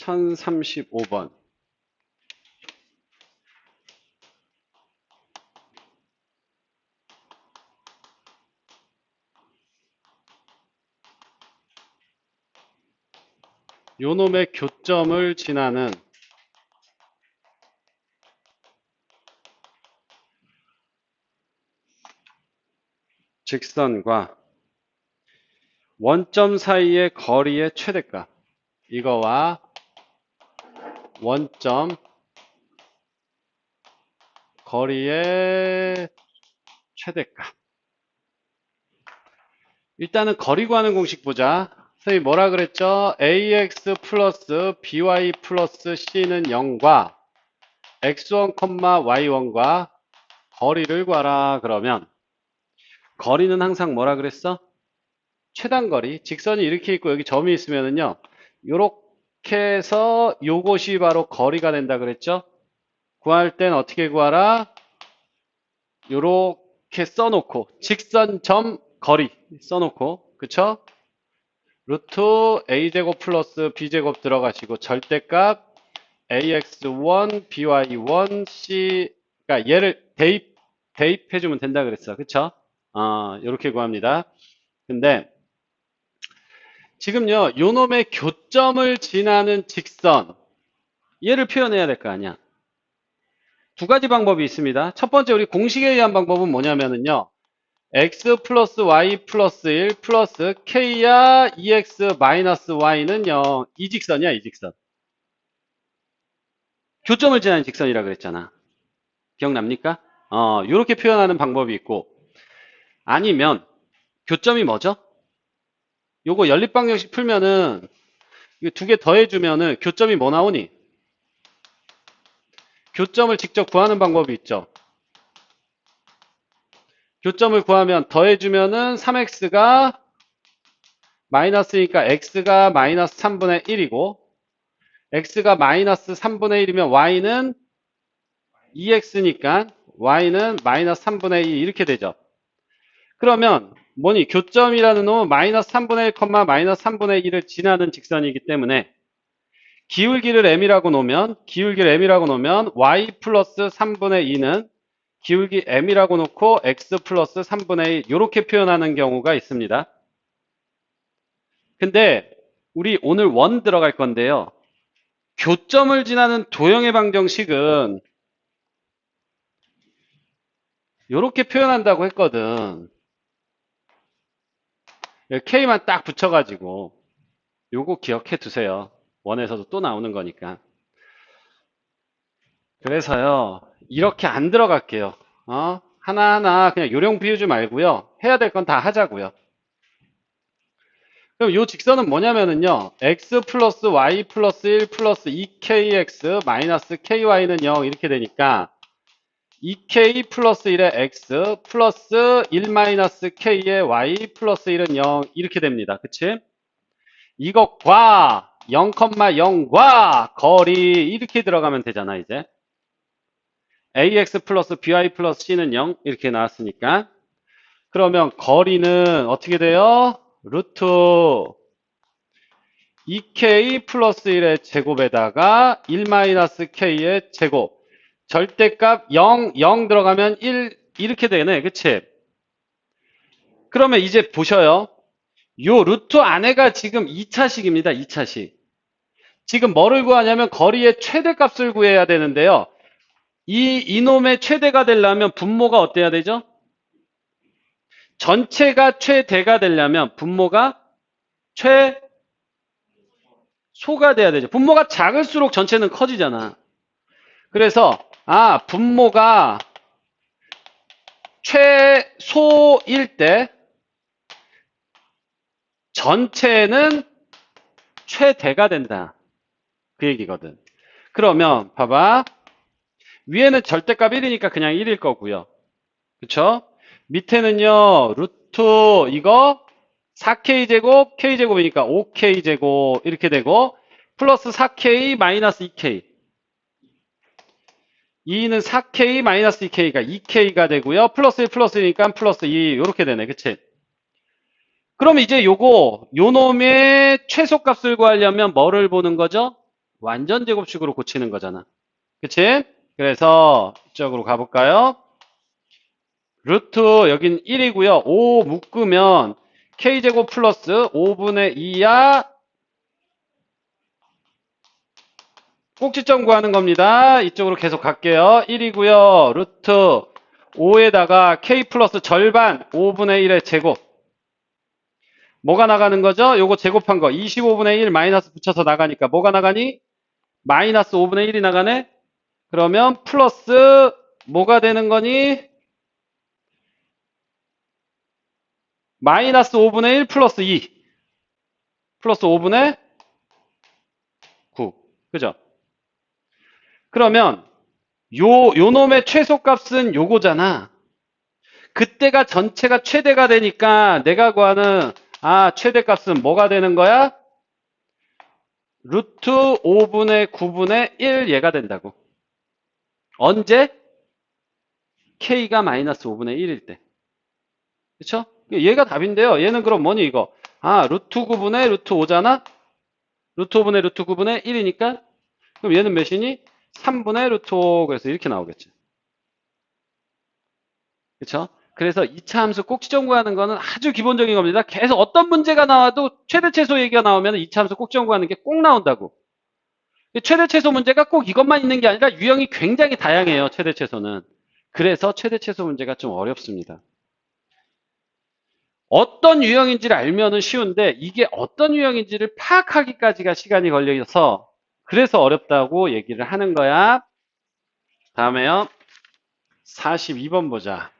1035번. 요놈의 교점을 지나는 직선과 원점 사이의 거리의 최대값. 이거와 원점 거리의 최대값. 일단은 거리 구하는 공식 보자. 선생님 뭐라 그랬죠? ax 플러스 by 플러스 c는 0과 x1, y1과 거리를 구하라 그러면 거리는 항상 뭐라 그랬어? 최단거리. 직선이 이렇게 있고 여기 점이 있으면은요. 요렇게 해서 요것이 바로 거리가 된다 그랬죠? 구할 땐 어떻게 구하라? 요렇게 써놓고 직선 점 거리 써놓고 그쵸? 루트 a제곱 플러스 b제곱 들어가시고 절대값 ax1 by1 c 그러니까 얘를 대입 대입해주면 된다 그랬어 그쵸? 어, 이렇게 구합니다. 근데 지금요, 요놈의 교점을 지나는 직선 얘를 표현해야 될 거 아니야. 두 가지 방법이 있습니다. 첫 번째 우리 공식에 의한 방법은 뭐냐면은요. x 플러스 y 플러스 1 플러스 k야 2x 마이너스 y는 0. 이 직선이야, 이 직선. 교점을 지나는 직선이라 그랬잖아. 기억납니까? 어, 이렇게 표현하는 방법이 있고 아니면 교점이 뭐죠? 요거 연립방정식 풀면은 두개 더해주면은 교점이 뭐 나오니? 교점을 직접 구하는 방법이 있죠. 교점을 구하면 더해주면은 3x가 마이너스니까 x가 마이너스 3분의 1이고 x가 마이너스 3분의 1이면 y는 2x니까 y는 마이너스 3분의 2 이렇게 되죠. 그러면 뭐니 교점이라는 놈은 마이너스 3분의 1, 마이너스 3분의 1을 지나는 직선이기 때문에 기울기를 m이라고 놓으면 기울기를 m이라고 놓으면 y 플러스 3분의 2는 기울기 m이라고 놓고 x 플러스 3분의 1 이렇게 표현하는 경우가 있습니다. 근데 우리 오늘 원 들어갈 건데요. 교점을 지나는 도형의 방정식은 이렇게 표현한다고 했거든. K만 딱 붙여가지고 요거 기억해 두세요. 원에서도 또 나오는 거니까. 그래서요, 이렇게 안 들어갈게요. 어? 하나하나 그냥 요령 비우지 말고요. 해야 될 건 다 하자고요. 그럼 요 직선은 뭐냐면은요. x 플러스 y 플러스 1 플러스 2kx 마이너스 ky는 0 이렇게 되니까 2k 플러스 1의 x 플러스 1 마이너스 k의 y 플러스 1은 0 이렇게 됩니다. 그치? 이것과 0,0과 거리 이렇게 들어가면 되잖아 이제. ax 플러스 by 플러스 c는 0 이렇게 나왔으니까 그러면 거리는 어떻게 돼요? 루트 2k 플러스 1의 제곱에다가 1 마이너스 k의 제곱 절대값 0, 0 들어가면 1 이렇게 되네 그치? 그러면 이제 보셔요 요 루트 안에가 지금 2차식입니다 2차식 지금 뭐를 구하냐면 거리의 최대값을 구해야 되는데요 이 이놈의 최대가 되려면 분모가 어때야 되죠? 전체가 최대가 되려면 분모가 최소가 돼야 되죠. 분모가 작을수록 전체는 커지잖아. 그래서 아 분모가 최소일 때 전체는 최대가 된다. 그 얘기거든. 그러면 봐봐. 위에는 절대값 1이니까 그냥 1일 거고요. 그쵸? 밑에는요, 루트 이거 4k제곱, k제곱이니까 5k제곱 이렇게 되고 플러스 4k 마이너스 2k 2는 4k 마이너스 2k가 2k가 되고요. 플러스 1 플러스 1이니까 플러스 2 이렇게 되네. 그치? 그럼 이제 요거 요 놈의 최소값을 구하려면 뭐를 보는 거죠? 완전 제곱식으로 고치는 거잖아. 그치? 그래서 이쪽으로 가볼까요? 루트 여긴 1이고요. 5 묶으면 k제곱 플러스 5분의 2야 꼭지점 구하는 겁니다. 이쪽으로 계속 갈게요. 1이고요. 루트 5에다가 k 플러스 절반 5분의 1의 제곱 뭐가 나가는 거죠? 요거 제곱한 거 25분의 1 마이너스 붙여서 나가니까 뭐가 나가니? 마이너스 5분의 1이 나가네? 그러면 플러스 뭐가 되는 거니? 마이너스 5분의 1 플러스 2 플러스 5분의 9 그죠? 그러면 요, 요 놈의 최소값은 요거잖아. 그때가 전체가 최대가 되니까 내가 구하는 아 최대값은 뭐가 되는 거야? 루트 5분의 9분의 1 얘가 된다고. 언제? k가 마이너스 5분의 1일 때. 그쵸? 얘가 답인데요. 얘는 그럼 뭐니 이거? 아 루트 9분의 루트 5잖아? 루트 5분의 루트 9분의 1이니까 그럼 얘는 몇이니? 3분의 루트 5 그래서 이렇게 나오겠지. 그쵸? 그래서 2차 함수 꼭지점 구하는 거는 아주 기본적인 겁니다. 계속 어떤 문제가 나와도 최대 최소 얘기가 나오면 2차 함수 꼭지점 구하는 게 꼭 나온다고. 최대 최소 문제가 꼭 이것만 있는 게 아니라 유형이 굉장히 다양해요. 최대 최소는. 그래서 최대 최소 문제가 좀 어렵습니다. 어떤 유형인지를 알면은 쉬운데 이게 어떤 유형인지를 파악하기까지가 시간이 걸려서 그래서 어렵다고 얘기를 하는 거야. 다음에요. 42번 보자.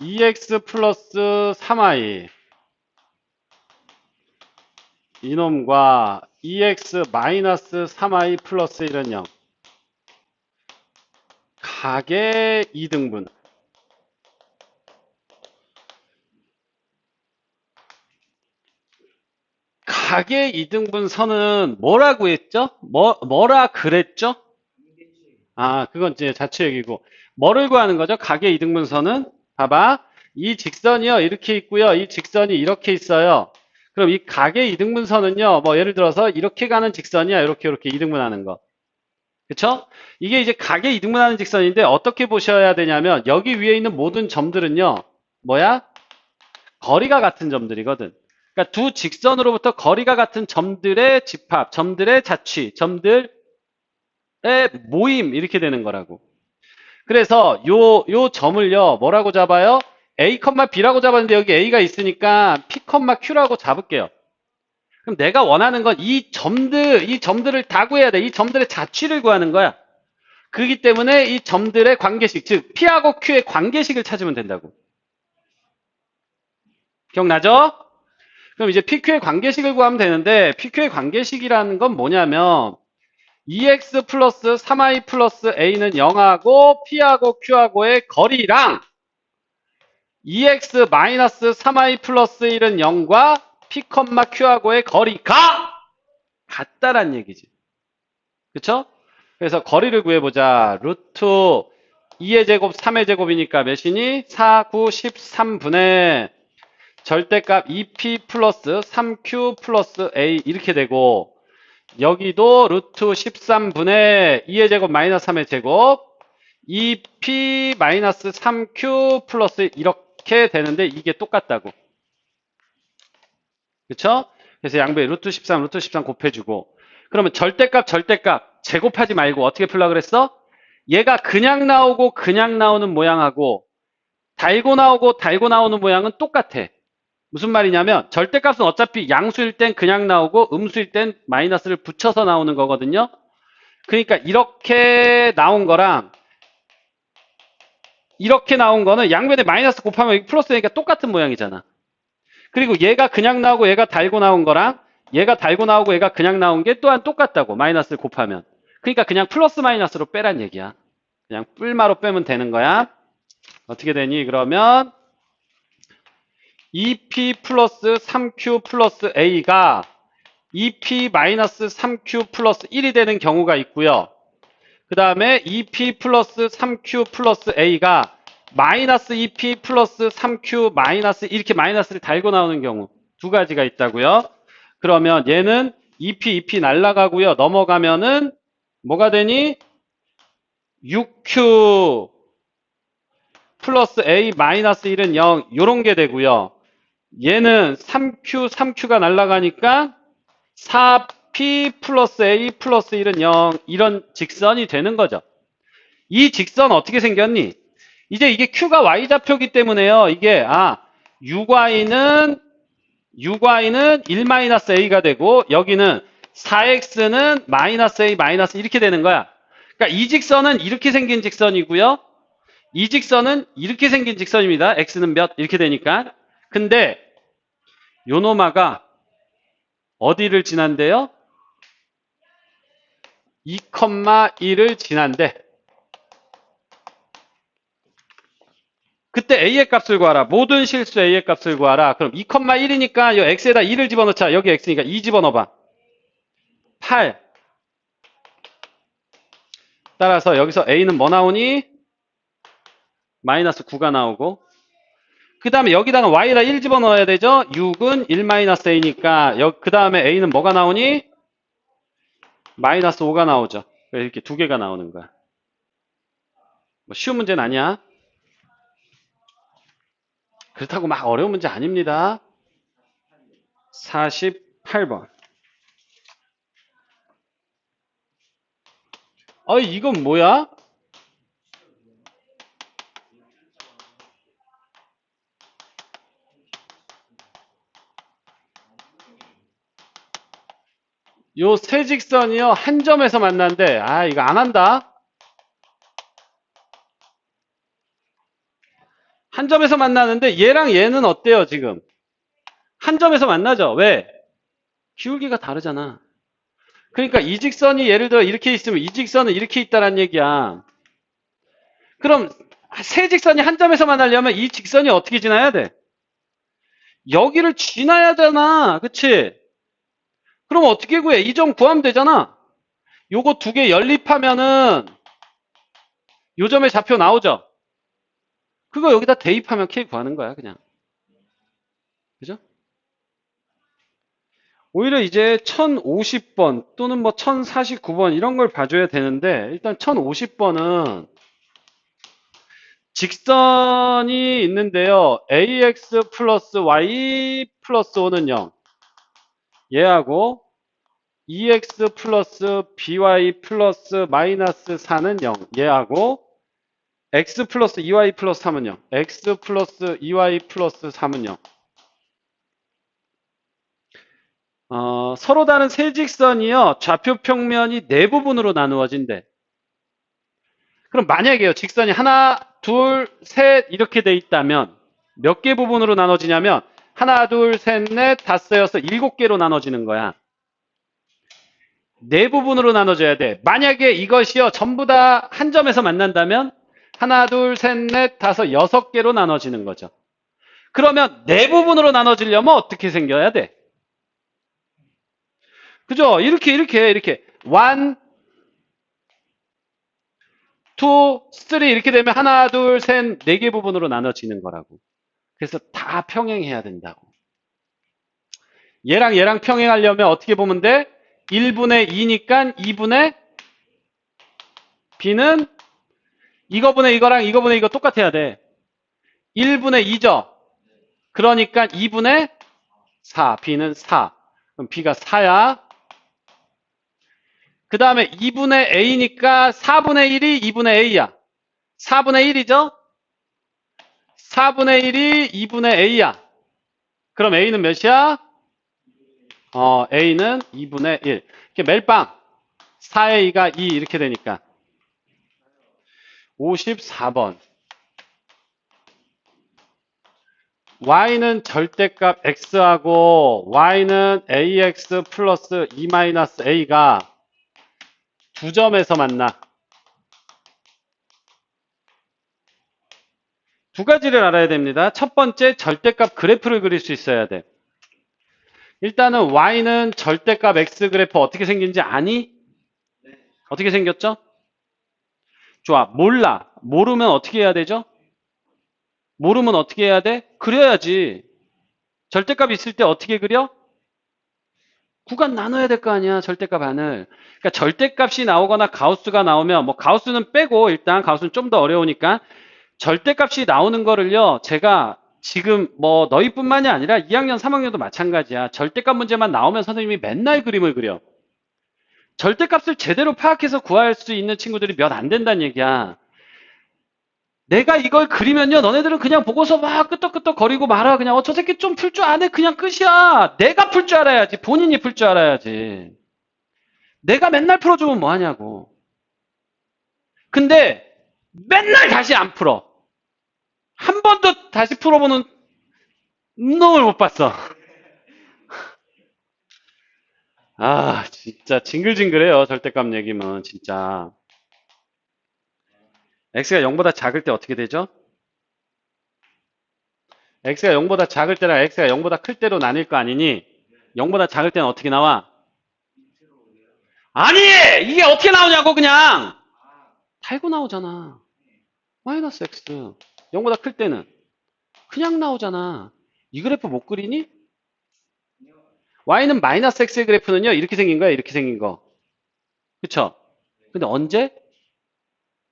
2x 플러스 3y 이놈과 2x 마이너스 3y 플러스 1은 0 가계 2등분 가계 2등분 선은 뭐라고 했죠? 뭐, 뭐라 그랬죠? 아, 그건 이제 자체역이고. 뭐를 구하는 거죠? 가계 2등분 선은? 봐봐. 이 직선이요. 이렇게 있고요. 이 직선이 이렇게 있어요. 그럼 이 가계 2등분 선은요. 뭐 예를 들어서 이렇게 가는 직선이야. 이렇게 이렇게 2등분 하는 거. 그쵸? 이게 이제 가계 2등분 하는 직선인데 어떻게 보셔야 되냐면 여기 위에 있는 모든 점들은요. 뭐야? 거리가 같은 점들이거든. 그러니까 두 직선으로부터 거리가 같은 점들의 집합, 점들의 자취, 점들의 모임 이렇게 되는 거라고. 그래서 요, 요 점을요 뭐라고 잡아요? A, B라고 잡았는데 여기 A가 있으니까 P, Q라고 잡을게요. 그럼 내가 원하는 건 이 점들, 이 점들을 다 구해야 돼. 이 점들의 자취를 구하는 거야. 그렇기 때문에 이 점들의 관계식, 즉 P하고 Q의 관계식을 찾으면 된다고. 기억나죠? 그럼 이제 PQ의 관계식을 구하면 되는데 PQ의 관계식이라는 건 뭐냐면 2x 플러스 3i 플러스 a는 0하고 p하고 q하고의 거리랑 2x 마이너스 3i 플러스 1은 0과 p, q하고의 거리가 같다란 얘기지. 그쵸? 그래서 거리를 구해보자. 루트 2의 제곱, 3의 제곱이니까 몇이니? 4, 9, 13분의 절대값 2p 플러스 3q 플러스 a 이렇게 되고 여기도 루트 13분의 2의 제곱 마이너스 3의 제곱 2p 마이너스 3q 플러스 이렇게 되는데 이게 똑같다고 그쵸? 그래서 양변에 루트 13 루트 13 곱해주고 그러면 절대값 절대값 제곱하지 말고 어떻게 풀라 그랬어? 얘가 그냥 나오고 그냥 나오는 모양하고 달고 나오고 달고 나오는 모양은 똑같아 무슨 말이냐면 절대값은 어차피 양수일 땐 그냥 나오고 음수일 땐 마이너스를 붙여서 나오는 거거든요. 그러니까 이렇게 나온 거랑 이렇게 나온 거는 양변에 마이너스 곱하면 플러스니까 똑같은 모양이잖아. 그리고 얘가 그냥 나오고 얘가 달고 나온 거랑 얘가 달고 나오고 얘가 그냥 나온 게 또한 똑같다고 마이너스를 곱하면. 그러니까 그냥 플러스 마이너스로 빼란 얘기야. 그냥 뿔마로 빼면 되는 거야. 어떻게 되니? 그러면 2p 플러스 3q 플러스 a가 2p 마이너스 3q 플러스 1이 되는 경우가 있고요. 그 다음에 2p 플러스 3q 플러스 a가 마이너스 2p 플러스 3q 마이너스 이렇게 마이너스를 달고 나오는 경우 두 가지가 있다고요. 그러면 얘는 2p, 2p 날라가고요. 넘어가면은 뭐가 되니? 6q 플러스 a 마이너스 1은 0 요런 게 되고요. 얘는 3q, 3q가 날라가니까 4p 플러스 a 플러스 1은 0 이런 직선이 되는 거죠. 이 직선 어떻게 생겼니? 이제 이게 q가 y좌표기 때문에요. 이게 아 6y는 6y는 1-a가 되고 여기는 4x는 마이너스 a 마이너스 이렇게 되는 거야. 그러니까 이 직선은 이렇게 생긴 직선이고요. 이 직선은 이렇게 생긴 직선입니다. x는 몇 이렇게 되니까. 근데 요노마가 어디를 지난대요? 2,1을 지난대. 그때 a의 값을 구하라. 모든 실수 a의 값을 구하라. 그럼 2,1이니까 이 x에다 2를 집어넣자. 여기 x니까 2 집어넣어봐. 8. 따라서 여기서 a는 뭐 나오니? 마이너스 9가 나오고 그 다음에 여기다가 y에다 1 집어넣어야 되죠? 6은 1-a니까 그 다음에 a는 뭐가 나오니? 마이너스 5가 나오죠. 이렇게 두 개가 나오는 거야. 뭐 쉬운 문제는 아니야. 그렇다고 막 어려운 문제 아닙니다. 48번. 어이, 이건 뭐야? 요 세 직선이요, 한 점에서 만난대. 아, 이거 안 한다. 한 점에서 만나는데 얘랑 얘는 어때요, 지금? 한 점에서 만나죠? 왜? 기울기가 다르잖아. 그러니까 이 직선이 예를 들어 이렇게 있으면 이 직선은 이렇게 있다란 얘기야. 그럼 세 직선이 한 점에서 만나려면 이 직선이 어떻게 지나야 돼? 여기를 지나야 되나? 그치? 그럼 어떻게 구해? 이 점 구하면 되잖아. 요거 두 개 연립하면은 요 점의 좌표 나오죠? 그거 여기다 대입하면 K 구하는 거야, 그냥. 그죠? 오히려 이제 1050번 또는 뭐 1049번 이런 걸 봐줘야 되는데 일단 1050번은 직선이 있는데요. ax 플러스 y 플러스 5는 0. 얘하고 2x 플러스 by 플러스 마이너스 4는 0. 얘하고 x 플러스 2y 플러스 3은 0. x 플러스 2y 플러스 3은 0. 어, 서로 다른 세 직선이요. 좌표 평면이 네 부분으로 나누어진대. 그럼 만약에요. 직선이 하나, 둘, 셋 이렇게 돼 있다면 몇 개 부분으로 나눠지냐면 하나, 둘, 셋, 넷, 다섯, 여섯, 일곱 개로 나눠지는 거야. 네 부분으로 나눠져야 돼. 만약에 이것이요. 전부 다 한 점에서 만난다면 하나, 둘, 셋, 넷, 다섯, 여섯 개로 나눠지는 거죠. 그러면 네 부분으로 나눠지려면 어떻게 생겨야 돼? 그죠? 이렇게, 이렇게, 이렇게. 1, 2, 3 이렇게 되면 하나, 둘, 셋, 네 개 부분으로 나눠지는 거라고. 그래서 다 평행해야 된다고. 얘랑 얘랑 평행하려면 어떻게 보면 돼? 1분의 2니까 2분의 b는 이거분의 이거랑 이거분의 이거 똑같아야 돼. 1분의 2죠. 그러니까 2분의 4. b는 4. 그럼 b가 4야. 그 다음에 2분의 a니까 4분의 1이 2분의 a야. 4분의 1이죠? 4분의 1이 2분의 a야. 그럼 a는 몇이야? 어, a는 2분의 1. 이렇게 멜빵. 4의 2가 2 이렇게 되니까. 54번. y는 절대값 x하고 y는 ax 플러스 2-a가 두 점에서 만나. 두 가지를 알아야 됩니다. 첫 번째, 절대값 그래프를 그릴 수 있어야 돼. 일단은 y는 절대값 x 그래프 어떻게 생긴지 아니? 어떻게 생겼죠? 좋아. 몰라. 모르면 어떻게 해야 되죠? 모르면 어떻게 해야 돼? 그려야지. 절대값 있을 때 어떻게 그려? 구간 나눠야 될 거 아니야, 절대값 안을. 그러니까 절대값이 나오거나 가우스가 나오면, 뭐 가우스는 빼고 일단 가우스는 좀 더 어려우니까 절대값이 나오는 거를요, 제가 지금 뭐 너희뿐만이 아니라 2학년, 3학년도 마찬가지야. 절대값 문제만 나오면 선생님이 맨날 그림을 그려. 절대값을 제대로 파악해서 구할 수 있는 친구들이 몇 안 된다는 얘기야. 내가 이걸 그리면요, 너네들은 그냥 보고서 막 끄떡끄떡 거리고 말아. 그냥, 어, 저 새끼 좀 풀 줄 아네. 그냥 끝이야. 내가 풀 줄 알아야지. 본인이 풀 줄 알아야지. 내가 맨날 풀어주면 뭐하냐고. 근데, 맨날 다시 안 풀어. 한 번도 다시 풀어보는 놈을 못 봤어. 아, 진짜 징글징글해요. 절대값 얘기면, 진짜. x가 0보다 작을 때 어떻게 되죠? x가 0보다 작을 때랑 x가 0보다 클 때로 나뉠 거 아니니 0보다 작을 때는 어떻게 나와? 아니! 이게 어떻게 나오냐고 그냥! 달고 나오잖아. 마이너스 x 0보다 클 때는 그냥 나오잖아. 이 그래프 못 그리니? y는 마이너스 x의 그래프는요 이렇게 생긴 거야 이렇게 생긴 거 그쵸? 근데 언제?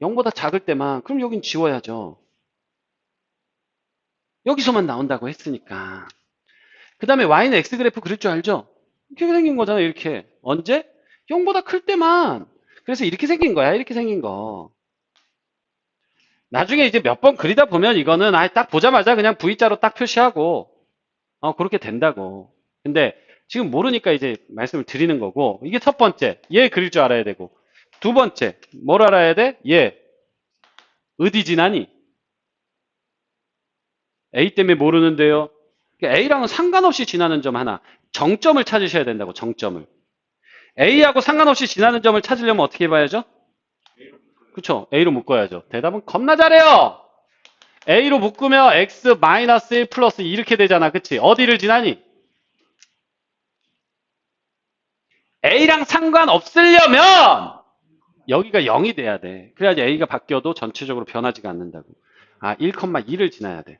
0보다 작을 때만 그럼 여긴 지워야죠. 여기서만 나온다고 했으니까. 그 다음에 y는 x 그래프 그릴 줄 알죠? 이렇게 생긴 거잖아요. 이렇게. 언제? 0보다 클 때만. 그래서 이렇게 생긴 거야. 이렇게 생긴 거. 나중에 이제 몇 번 그리다 보면 이거는 아예 딱 보자마자 그냥 V자로 딱 표시하고 어 그렇게 된다고. 근데 지금 모르니까 이제 말씀을 드리는 거고 이게 첫 번째. 얘 그릴 줄 알아야 되고 두 번째, 뭘 알아야 돼? 얘. 어디 지나니? A 때문에 모르는데요. A랑은 상관없이 지나는 점 하나. 정점을 찾으셔야 된다고, 정점을. A하고 상관없이 지나는 점을 찾으려면 어떻게 해봐야죠? 그쵸? A로 묶어야죠. 대답은 겁나 잘해요! A로 묶으면 X 마이너스 1 플러스 이렇게 되잖아. 그치? 어디를 지나니? A랑 상관없으려면 여기가 0이 돼야 돼. 그래야지 A가 바뀌어도 전체적으로 변하지가 않는다고. 아, 1,2를 지나야 돼.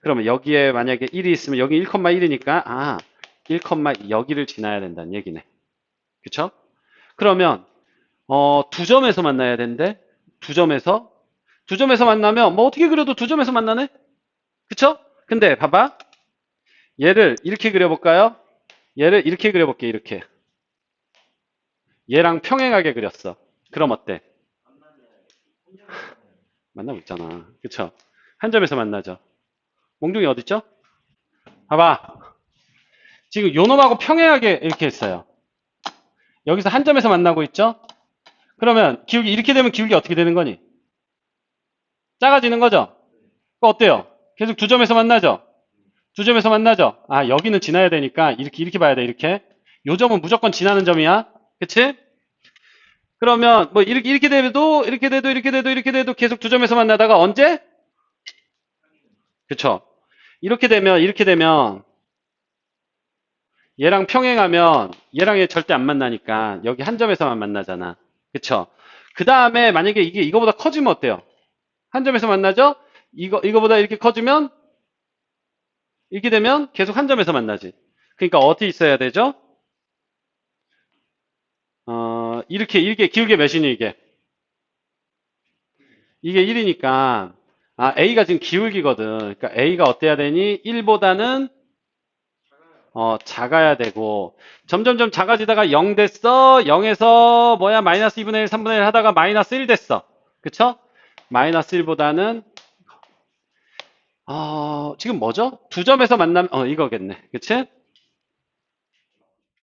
그러면 여기에 만약에 1이 있으면 여기 1,1이니까 아, 1, 여기를 지나야 된다는 얘기네. 그쵸? 그러면 어, 두 점에서 만나야 된대. 두 점에서 두 점에서 만나면 뭐 어떻게 그려도 두 점에서 만나네? 그쵸? 근데 봐봐. 얘를 이렇게 그려볼까요? 얘를 이렇게 그려볼게 이렇게. 얘랑 평행하게 그렸어. 그럼 어때? 만나고 있잖아. 그쵸? 한 점에서 만나죠. 몽둥이 어딨죠? 봐봐. 지금 요놈하고 평행하게 이렇게 했어요. 여기서 한 점에서 만나고 있죠? 그러면 기울기 이렇게 되면 기울기 어떻게 되는 거니? 작아지는 거죠? 어때요? 계속 두 점에서 만나죠? 두 점에서 만나죠? 아 여기는 지나야 되니까 이렇게 이렇게 봐야 돼 이렇게 요 점은 무조건 지나는 점이야 그치? 그러면 뭐 이렇게 이렇게 돼도 이렇게 돼도 이렇게 돼도 이렇게 돼도 계속 두 점에서 만나다가 언제? 그쵸? 이렇게 되면 이렇게 되면 얘랑 평행하면 얘랑 얘 절대 안 만나니까 여기 한 점에서만 만나잖아. 그쵸? 그 다음에 만약에 이게 이거보다 커지면 어때요? 한 점에서 만나죠? 이거 이거보다 이렇게 커지면 이렇게 되면 계속 한 점에서 만나지. 그러니까 어디 있어야 되죠? 어, 이렇게, 이렇게, 기울기 몇이니, 이게? 이게 1이니까, 아, A가 지금 기울기거든. 그러니까 A가 어때야 되니? 1보다는, 어, 작아야 되고, 점점점 작아지다가 0 됐어. 0에서, 뭐야, 마이너스 2분의 1, 3분의 1 하다가 마이너스 1 됐어. 그쵸? 마이너스 1보다는, 어, 지금 뭐죠? 두 점에서 만나면, 어, 이거겠네. 그치?